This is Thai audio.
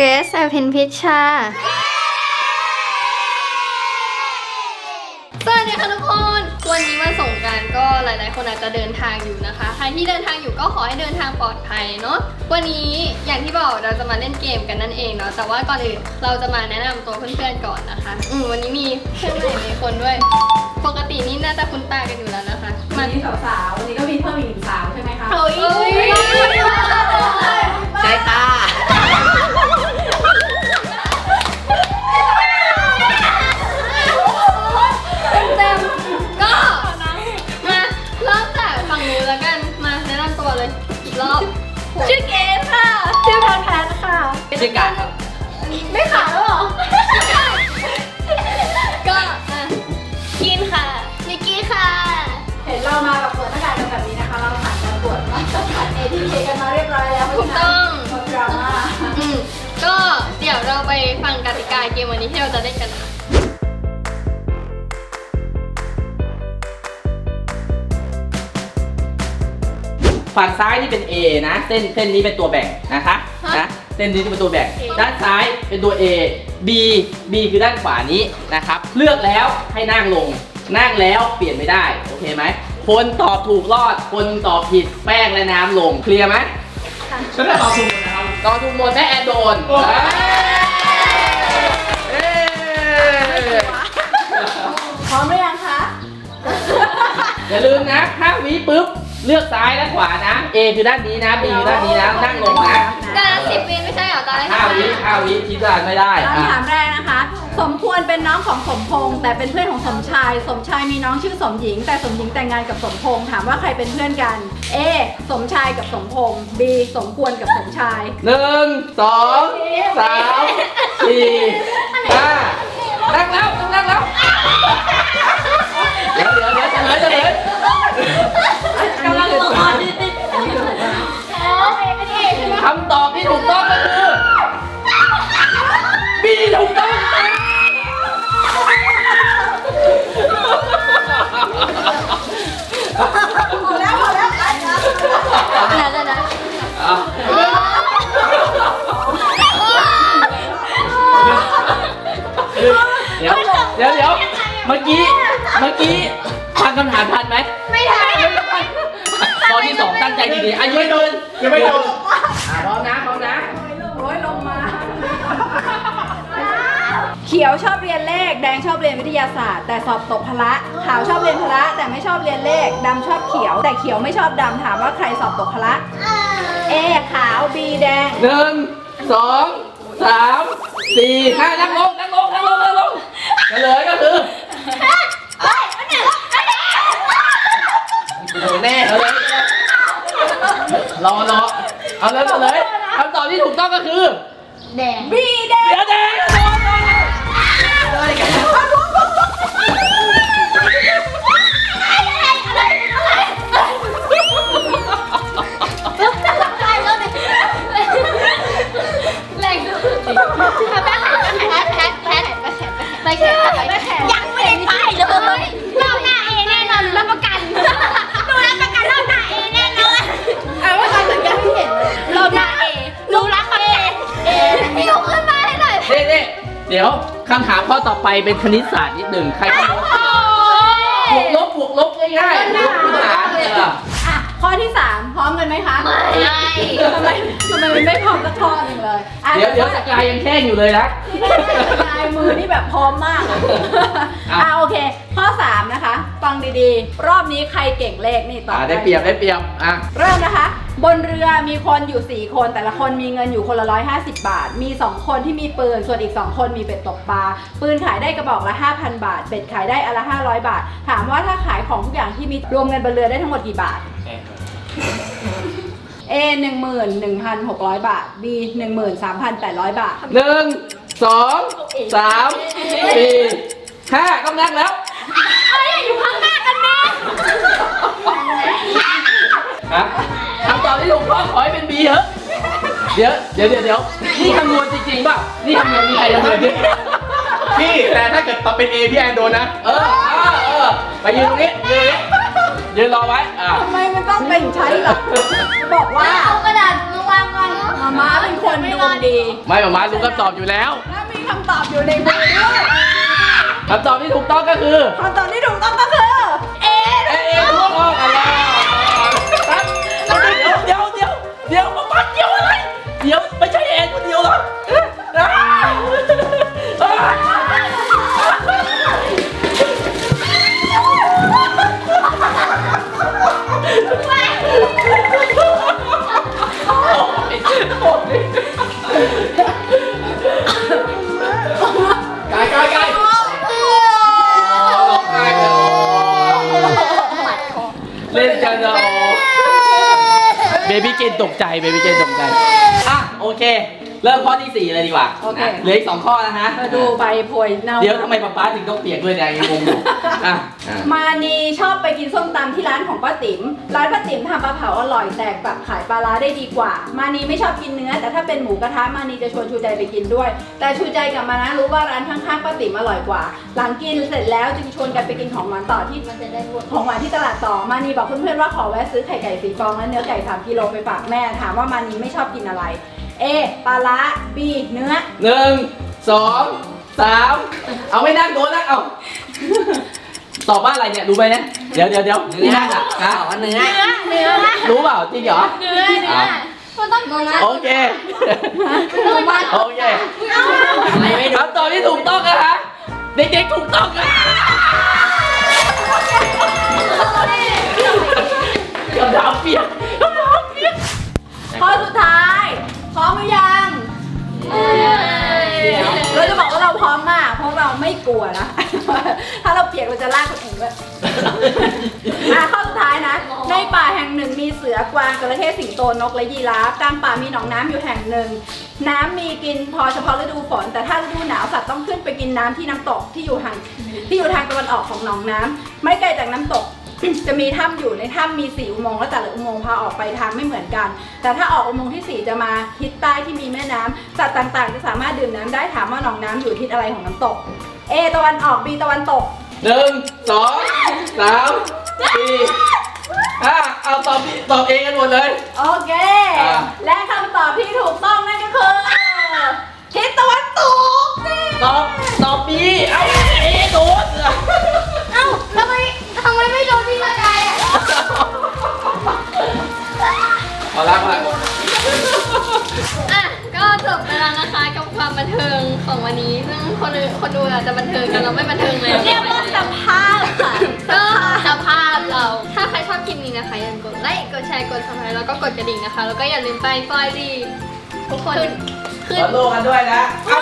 เกรซอภินพิชชา สวัสดีค่ะทุกคน วันนี้วันสงกรารก็หลายๆ คนอาจจะเดินทางอยู่นะคะ ใครที่เดินทางอยู่ก็ขอให้เดินทางปลอดภัยเนาะ วันนี้อย่างที่บอกเราจะมาเล่นเกมกันนั่นเองเนาะ แต่ว่าก่อนอื่นเราจะมาแนะนำตัวเพื่อนๆก่อนนะคะ อืมวันนี้มีเพื่อนใหม่ในคนด้วย ปกตินี่น่าจะคุ้นตากันอยู่แล้วนะคะ วัมานนี้สาวๆวันนี้ก็มีเพิ่มอีกหนึ่งสาวใช่ไหมคะ เฮ้ย อีกรอบชื่อเกมค่ะ ชื่อแพนแพนค่ะ ชื่อกาครับ ไม่ขาดแล้วเหรอ ก็อะกินค่ะนิกกี้ค่ะ เห็นเรามาแบบเปิดหน้ากากกันแบบนี้นะคะ เราผ่านการตรวจมาผ่าน ATK กันมาเรียบร้อยแล้วถูกต้อง เพราะฉะนั้นดราม่า อืมก็เดี๋ยวเราไปฟังกติกาเกมวันนี้ที่เราจะเล่นกันนะ ฝั่งซ้ายนี่เป็น A นะ เส้นเส้นนี้เป็นตัวแบ่งนะคะนะเส้นนี้เป็นตัวแบ่ง ด้านซ้ายเป็นตัว A B B คือด้านขวานี้นะครับ เลือกแล้วให้นั่งลง นั่งแล้วเปลี่ยนไม่ได้ โอเคไหม คนตอบถูกรอด คนตอบผิดแป้งและน้ำลง เคลียร์ไหมฉันได้ตอบถูกนะครับตอบถูกหมดแม่แอนโดนโอ้ยเอ้ยพร้อมหรือยังคะ อย่าลืมนะถ้าวิปุ๊บ เลือกซ้ายและขวานะ A คือด้านนี้นะ B คือด้านนี้นะ นั่งลงนะแต่ละสิบวิไม่ใช่เหรอตอนแรกห้าวิห้าวิคิดว่าไม่ได้อะคำถามแรกนะคะ สมควรเป็นน้องของสมพงษ์แต่เป็นเพื่อนของสมชาย สมชายมีน้องชื่อสมหญิง แต่สมหญิงแต่งงานกับสมพงษ์ถามว่าใครเป็นเพื่อนกัน A สมชายกับสมพงษ์ B สมควรกับสมชาย หนึ่งสองสามสี่ห้านั่งแล้ว อะยังไม่โดนยังไม่โดนอะพร้อมนะพร้อมนะ โอ้ยลงมา เขียวชอบเรียนเลข แดงชอบเรียนวิทยาศาสตร์ แต่สอบตกพละ ขาวชอบเรียนพละ แต่ไม่ชอบเรียนเลขดำชอบเขียว แต่เขียวไม่ชอบดำถามว่าใครสอบตกพละ A ขาว B แดง หนึ่งสองสามสี่ห้านั่งลงนั่งลงนั่งลงนั่งลงเฉลยก็คือโดนแน่เฉลยรอรอ เอาเลยเฉลยคำตอบที่ถูกต้องก็คือแดง B แดงเดี๋ยวแดงโดนโดนแรง มาให้หน่อยเด้เด้เดี๋ยวคำถามข้อต่อไปเป็นคณิตศาสตร์นิดหนึ่งใครก็รู้บวกลบบวกลบง่ายๆลบคูณหารเอออะข้อที่3พร้อมกันไหมคะไม่ทำไมทำไมมันไม่พร้อมสักข้อหนึ่งเลยอะเดี๋ยวเดี๋ยวสกายยังแข้งอยู่เลยนะ ลายมือนี่แบบพร้อมมากอะอะ อะโอเค ข้อ3นะคะ ฟังดีๆ รอบนี้ใครเก่งเลขนี่ตอบอ่าได้เปรียบได้เปรียบอะ เริ่มนะคะ บนเรือมีคนอยู่ 4 คน แต่ละคนมีเงินอยู่คนละ 150 บาท มี 2 คนที่มีปืน ส่วนอีก 2 คนมีเป็ดตกปลา ปืนขายได้กระบอกละ 5,000 บาท เป็ดขายได้อนละ 500 บาท ถามว่าถ้าขายของทุกอย่างที่มีรวมเงินบนเรือได้ทั้งหมดกี่บาท A 11,600 บาท B 13,800 บาท หนึ่งสองสามสี่ห้ากำลังแล้วอยู่ข้างหน้ากันแม่ฮะคำ ตอบที่ถูกต้องขอให้เป็นบีเถอะเดี๋ยวเดี๋ยวเดี๋ยวเดี๋ยวนี่คำนวณจริงๆป่ะนี่คำนวณมีใครคำนวณจริงพี่แต่ถ้าเกิดตอบเป็น A พี่แอนโดนนะ เออเออเออไปยืนตรงนี้ยืนตรงนี้ยืนรอไว้อะทำไมมันต้องเป็นใช้เหรอบอกว่าเอากระดาษมาวางก่อนมาม่าเป็นคนดูดีไม่หมามารู้คำตอบอยู่แล้วและมีคำตอบอยู่ในมือด้วยคำตอบที่ถูกต้องก็คือคำตอบที่ถูกต้องก็คือเอ เบบี้เจนตกใจ เบบี้เจนตกใจ อะ โอเค เริ่มข้อที่4เลยดีกว่าโอเค นะเหลืออีก2ข้อนะฮะมาดูใบโพยเน่าเดี๋ยวทำไมป๊าป๊าถึงต้องเปียกด้วยเนี่ยยังงงอยู่อะอะ มานีชอบไปกินส้มตำที่ร้านของป้าติ๋ม ร้านป้าติ๋มทำปลาเผาอร่อยแต่แบบขายปลาร้าได้ดีกว่า มานีไม่ชอบกินเนื้อ แต่ถ้าเป็นหมูกระทะมานีจะชวนชูใจไปกินด้วย แต่ชูใจกับมานะรู้ว่าร้านข้างๆป้าติ๋มอร่อยกว่า หลังกินเสร็จแล้วจึงชวนกันไปกินของหวานต่อที่มันจะได้หมดของหวานที่ตลาดต่อ มานีบอกเพื่อนๆว่าขอแวะซื้อไข่ไก่สีฟองและเนื้อไก่3กิโลไปฝากแม่ ถามว่ามานีไม่ชอบกินอะไร A ปลาร้า B เนื้อ หนึ่งสองสามเอาไม่นั่งโดนนั่งเอาตอบว่าอะไรเนี่ยรู้ไหมเนี่ยเดี๋ยวเดี๋ยวเดี๋ยวนี่นั่งอะฮะเนื้อเนื้อรู้เปล่าจริงเหรอเนื้อเนื้อมันต้องงงโอเคโอเคคำตอบที่ถูกต้องนะฮะเด็กๆถูกต้องนะคำถามเปียก เพราะเราไม่กลัวนะ ถ้าเราเปียกเราจะลากคนอื่นด้วยอะข้อสุดท้ายนะ ในป่าแห่งหนึ่งมีเสือกวางจระเข้สิงโตนกและยีราฟกลางป่ามีหนองน้ำอยู่แห่งหนึ่ง น้ำมีกินพอเฉพาะฤดูฝน แต่ถ้าฤดูหนาวสัตว์ต้องขึ้นไปกินน้ำที่น้ำตกที่อยู่ห่างที่อยู่ทางตะวันออกของหนองน้ำไม่ไกลจากน้ำตก จะมีถ้ำอยู่ในถ้ำมีสี่อุโมงค์และแต่ละอุโมงค์พาออกไปทางไม่เหมือนกัน แต่ถ้าออกอุโมงค์ที่สี่จะมาทิศใต้ที่มีแม่น้ำสัตว์ต่างๆ จะสามารถดื่มน้ำได้ถามว่าหนองน้ำอยู่ทิศอะไรของน้ำตก A ตะวันออก B ตะวันตก หนึ่งสองสามสี่ห้าเอาตอบดิตอบเองกันหมดเลย โอเค อ่าและคำตอบที่ถูกต้องนั่นก็คือทิศตะวันตกตอบตอบบีเอ้าเอโดน คนอื่นคนดูอาจจะบันเทิงกันเราไม่บันเทิงเลยเรียกว่าสภาพค่ะก็สภาพเรา ถ้าใครชอบคลิปนี้นะคะอย่าลืมกดไลค์กดแชร์กดซับสไครต์แล้วก็กดกระดิ่งนะคะ แล้วก็อย่าลืมไปฟอยดีทุกคนขึ้นขอโลกันด้วยนะเอ้า